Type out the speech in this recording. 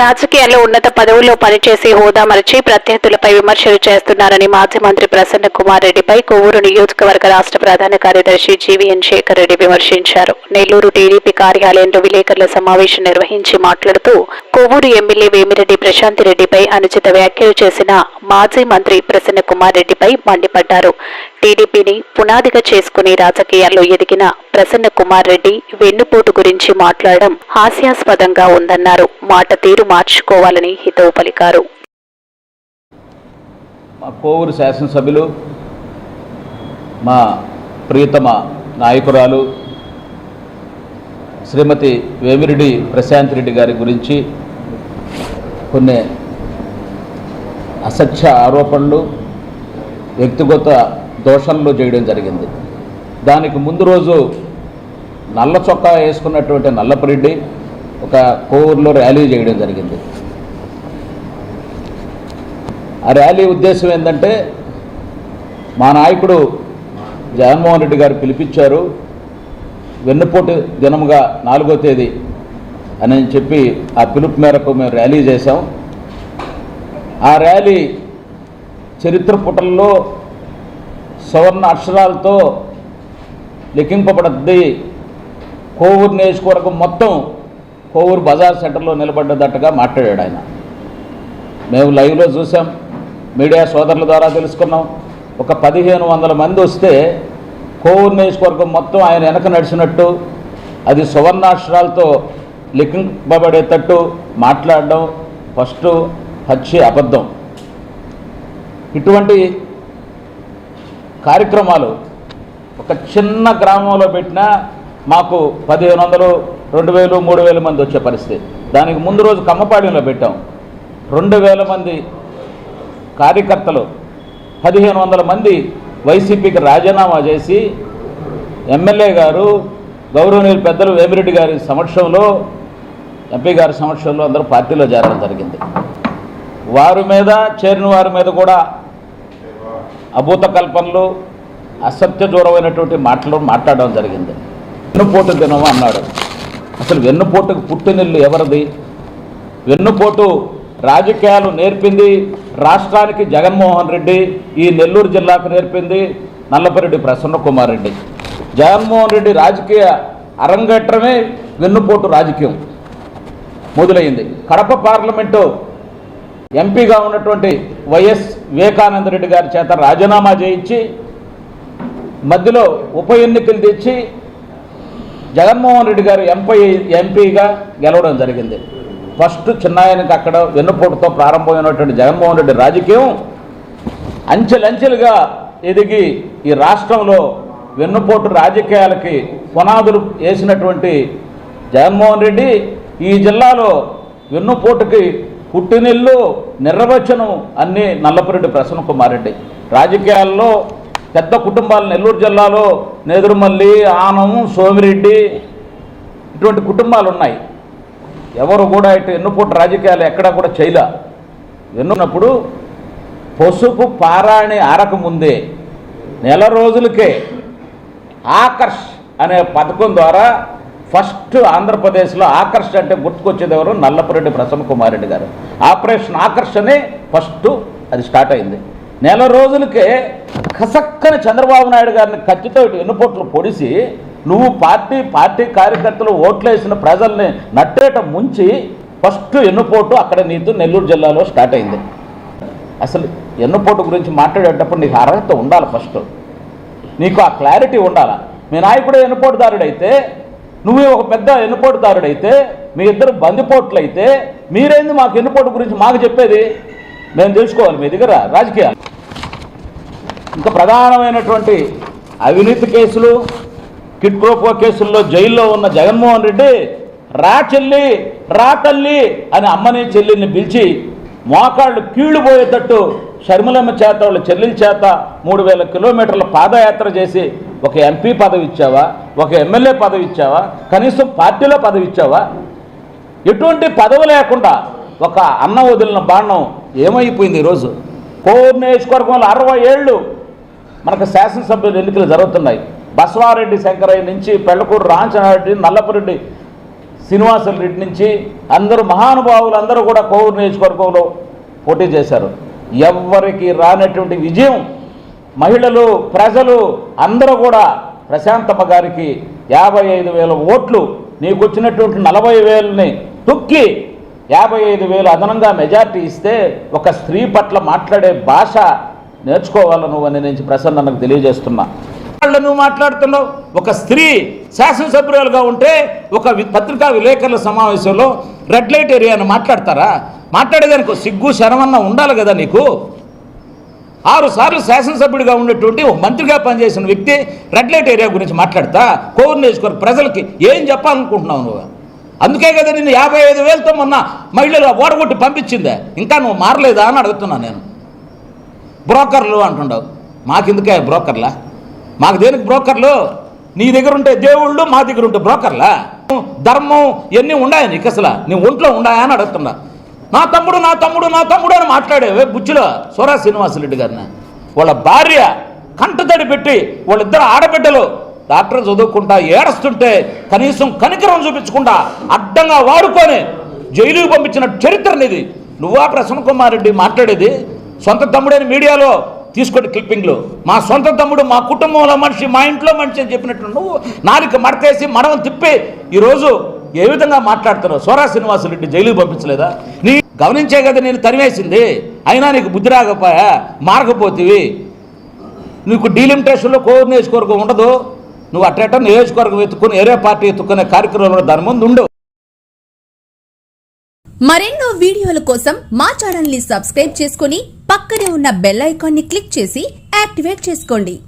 రాజకీయాల్లో ఉన్నత పదవుల్లో పనిచేసి హోదా మరిచి ప్రత్యర్థులపై విమర్శలు చేస్తున్నారని మాజీ మంత్రి ప్రసన్న కుమార్ రెడ్డిపై కొవ్వూరు నియోజకవర్గ రాష్ట్ర ప్రధాన కార్యదర్శి జీవీఎన్ శేఖర్ రెడ్డి విమర్శించారు. నెల్లూరు టీడీపీ కార్యాలయంలో విలేకరుల సమావేశం నిర్వహించి మాట్లాడుతూ కోవూరు ఎమ్మెల్యే వేమిరెడ్డి ప్రశాంత్ రెడ్డిపై అనుచిత వ్యాఖ్యలు చేసిన మాజీ మంత్రి ప్రసన్న కుమార్ రెడ్డిపై మండిపడ్డారు. టీడీపీని పునాదిగా చేసుకుని రాజకీయాల్లో ఎదిగిన ప్రసన్న కుమార్ రెడ్డి వెన్నుపోటు గురించి మాట్లాడడం హాస్యాస్పదంగా ఉందన్నారు. మాట తీరు మార్చుకోవాలని హితవు పలికారు. మా కోవూరు శాసనసభ్యులు మా ప్రియతమ నాయకురాలు శ్రీమతి వేమిరెడ్డి ప్రశాంత్ రెడ్డి గారి గురించి కొన్ని అసత్య ఆరోపణలు వ్యక్తిగత దోషణలు చేయడం జరిగింది. దానికి ముందు రోజు నల్ల చొక్కా వేసుకున్నటువంటి నల్లపరెడ్డి ఒక కోవూరులో ర్యాలీ చేయడం జరిగింది. ఆ ర్యాలీ ఉద్దేశం ఏంటంటే మా నాయకుడు జగన్మోహన్ రెడ్డి గారు పిలిపించారు వెన్నుపోటు దినముగా నాలుగో తేదీ అని చెప్పి ఆ పిలుపు మేరకు మేము ర్యాలీ చేశాం. ఆ ర్యాలీ చరిత్ర పుటల్లో సువర్ణ అక్షరాలతో లిఖింపబడద్ది. కోవూరు నియోజకవర్గం మొత్తం కోవూరు బజార్ సెంటర్లో నిలబడ్డదట్టుగా మాట్లాడాడు ఆయన. మేము లైవ్లో చూసాం మీడియా సోదరుల ద్వారా తెలుసుకున్నాం. ఒక పదిహేను వందల మంది వస్తే కోవూరు నియోజకవర్గం మొత్తం ఆయన వెనక నడిచినట్టు అది సువర్ణాక్షరాలతో లిఖింపబడేటట్టు మాట్లాడడం ఫస్ట్ హత్య అబద్ధం. ఇటువంటి కార్యక్రమాలు ఒక చిన్న గ్రామంలో పెట్టినా మాకు పదిహేను వందలు రెండు వేలు మూడు వేల మంది వచ్చే పరిస్థితి. దానికి ముందు రోజు కమ్మపాళ్యంలో పెట్టాం. రెండు వేల మంది కార్యకర్తలు పదిహేను వందల మంది వైసీపీకి రాజీనామా చేసి ఎమ్మెల్యే గారు గౌరవనీయులు పెద్దలు వేమిరెడ్డి గారి సమక్షంలో ఎంపీ గారి సమక్షంలో అందరూ పార్టీలో చేరడం జరిగింది. వారి మీద చేరిన వారి మీద కూడా అభూత కల్పనలు అసత్య దూరమైనటువంటి మాటలు మాట్లాడడం జరిగింది. వెన్నుపోటు దినము అన్నాడు. అసలు వెన్నుపోటుకు పుట్టినిల్లు ఎవరిది? వెన్నుపోటు రాజకీయాలు నేర్పింది రాష్ట్రానికి జగన్మోహన్ రెడ్డి ఈ నెల్లూరు జిల్లాకు నేర్పింది నల్లపరెడ్డి ప్రసన్న కుమార్ రెడ్డి. జగన్మోహన్ రెడ్డి రాజకీయ అరంగేట్రమే వెన్నుపోటు రాజకీయం. మొదలైంది. కడప పార్లమెంటు ఎంపీగా ఉన్నటువంటి వైఎస్ వివేకానంద రెడ్డి గారి చేత రాజీనామా చేయించి మధ్యలో ఉప ఎన్నికలు తెచ్చి జగన్మోహన్ రెడ్డి గారు ఎంపీ ఎంపీగా గెలవడం జరిగింది. ఫస్ట్ చిన్నాయనకి అక్కడ వెన్నుపోటుతో ప్రారంభమైనటువంటి జగన్మోహన్ రెడ్డి రాజకీయం అంచెలంచెలుగా ఎదిగి ఈ రాష్ట్రంలో వెన్నుపోటు రాజకీయాలకి పునాదులు వేసినటువంటి జగన్మోహన్ రెడ్డి ఈ జిల్లాలో వెన్నుపోటుకి పుట్టినిల్లు నిర్వచనం అన్నీ నల్లపురెడ్డి ప్రసన్న కుమార్ రెడ్డి రాజకీయాల్లో పెద్ద కుటుంబాలు నెల్లూరు జిల్లాలో నెదురుమల్లి ఆనం సోమిరెడ్డి ఇటువంటి కుటుంబాలు ఉన్నాయి ఎవరు కూడా ఇటు ఎన్నుపూట రాజకీయాలు ఎక్కడా కూడా చేయలే. ఎన్నున్నప్పుడు పసుపు పారాణి ఆరకముందే నెల రోజులకే ఆకర్ష్ అనే పథకం ద్వారా ఫస్ట్ ఆంధ్రప్రదేశ్లో ఆకర్షణ అంటే గుర్తుకొచ్చేది ఎవరు? నల్లపురెడ్డి ప్రసన్న కుమార్ రెడ్డి గారు. ఆపరేషన్ ఆకర్షణే ఫస్ట్ అది స్టార్ట్ అయింది. నెల రోజులకే కసక్కని చంద్రబాబు నాయుడు గారిని కత్తితో ఇటు ఎన్నుపోట్లు పొడిసి నువ్వు పార్టీ పార్టీ కార్యకర్తలు ఓట్లేసిన ప్రజల్ని నట్టేట ముంచి ఫస్ట్ ఎన్నుపోటు అక్కడ నీతో నెల్లూరు జిల్లాలో స్టార్ట్ అయింది. అసలు ఎన్నుపోటు గురించి మాట్లాడేటప్పుడు నీకు అర్హత ఉండాలి ఫస్ట్. నీకు ఆ క్లారిటీ ఉండాలా? మీ నాయకుడు ఎన్నుపోటుదారుడైతే నువ్వే ఒక పెద్ద ఎన్నుపోటుదారుడైతే మీ ఇద్దరు బందిపోట్లయితే మీరైంది మీరేంది మాకు ఎన్నుపోటు గురించి మాకు చెప్పేది? మేము తెలుసుకోవాలి మీ దగ్గర రాజకీయాలు. ఇంకా ప్రధానమైనటువంటి అవినీతి కేసులు కిట్ కేసుల్లో జైల్లో ఉన్న జగన్మోహన్ రెడ్డి రా చెల్లి రా తల్లి అని అమ్మని చెల్లిని పిలిచి మోకాళ్ళు కీళ్ళు పోయేటట్టు షర్మిలమ్మ చేత వాళ్ళ చెల్లెల చేత మూడు వేల కిలోమీటర్ల పాదయాత్ర చేసి ఒక ఎంపీ పదవి ఇచ్చావా ఒక ఎమ్మెల్యే పదవి ఇచ్చావా కనీసం పార్టీలో పదవి ఇచ్చావా ఎటువంటి పదవి లేకుండా ఒక అన్న వదిలిన బాణం ఏమైపోయింది ఈరోజు? కోరు నియోజకవర్గంలో అరవై ఏళ్ళు మనకు శాసనసభ్యులు ఎన్నికలు జరుగుతున్నాయి. బసవారెడ్డి శంకరయ్య నుంచి పెళ్ళకూరు రాంచనారెడ్డి నల్లపురెడ్డి శ్రీనివాసులు రెడ్డి నుంచి అందరూ మహానుభావులు అందరూ కూడా కోవూరు నియోజకవర్గంలో పోటీ చేశారు. ఎవ్వరికి రానటువంటి విజయం మహిళలు ప్రజలు అందరూ కూడా ప్రశాంతమ్మ గారికి యాభై ఐదు వేల ఓట్లు నీకు వచ్చినటువంటి నలభై వేలని తొక్కి యాభై ఐదు వేలు అదనంగా మెజార్టీ ఇస్తే ఒక స్త్రీ పట్ల మాట్లాడే భాష నేర్చుకోవాలి నువ్వు అని నేను ప్రసన్నకు తెలియజేస్తున్నా. వాళ్ళు నువ్వు మాట్లాడుతున్నావు? ఒక స్త్రీ శాసనసభ్యురాలుగా ఉంటే ఒక పత్రికా విలేకరుల సమావేశంలో రెడ్ లైట్ ఏరియాను మాట్లాడతారా? మాట్లాడేదానికి సిగ్గు శరమన్న ఉండాలి కదా నీకు? ఆరు సార్లు శాసనసభ్యుడిగా ఉన్నటువంటి ఒక మంత్రిగా పనిచేసిన వ్యక్తి రెడ్ లైట్ ఏరియా గురించి మాట్లాడతా? కోవూరు నియోజకవర్గ ప్రజలకి ఏం చెప్పాలనుకుంటున్నావు నువ్వు? అందుకే కదా నేను యాభై ఐదు వేలతో మొన్న మహిళలు ఓడగొట్టి పంపించిందే. ఇంకా నువ్వు మారలేదా అని అడుగుతున్నా నేను. బ్రోకర్లు అంటుండవు. మాకెందుకే బ్రోకర్లా? మాకు దేనికి బ్రోకర్లు? నీ దగ్గర ఉంటే దేవుళ్ళు మా దగ్గర ఉంటే బ్రోకర్లా? ధర్మం ఇవన్నీ ఉన్నాయా నీకు అసలు? నీ ఒంట్లో ఉన్నాయా అని అడుగుతున్నా. నా తమ్ముడు నా తమ్ముడు నా తమ్ముడు అని మాట్లాడేవే బుచ్చిలో సోరా శ్రీనివాసరెడ్డి గారిని. వాళ్ళ భార్య కంటతడి పెట్టి వాళ్ళిద్దరు ఆడబిడ్డలు డాక్టర్ చదువుకుంటా ఏడుస్తుంటే కనీసం కనికరం చూపించకుండా అడ్డంగా వాడుకొని జైలుకి పంపించిన చరిత్ర నీది. నువ్వా ప్రసన్న కుమార్ రెడ్డి మాట్లాడేది? సొంత తమ్ముడైన మీడియాలో తీసుకోండి క్లిప్పింగ్లు. మా సొంత తమ్ముడు మా కుటుంబంలో మనిషి మా ఇంట్లో మనిషి అని చెప్పినట్టు నువ్వు నాలుక మడతేసి మనం తిప్పి ఈరోజు ఏ విధంగా మాట్లాడుతున్నావు? సోరా శ్రీనివాసరెడ్డి జైలుకి పంపించలేదా? నీ గమనించే కదా నేను తరివేసింది అయినా నీకు బుద్ధి రాకపోయా మారకపోతేవి. నీకు డీలిమిటేషన్లో కోర్ ఉండదు. నువ్వు అట్టేట నియోజకవర్గం ఎత్తుకుని ఏరే పార్టీ ఎత్తుకునే కార్యక్రమంలో దాని ముందు ఉండవు మరెన్నో వీడియోల కోసం మా ఛానల్ని సబ్స్క్రైబ్ చేసుకుని పక్కనే ఉన్న బెల్ ఐకాన్ని క్లిక్ చేసి యాక్టివేట్ చేసుకోండి.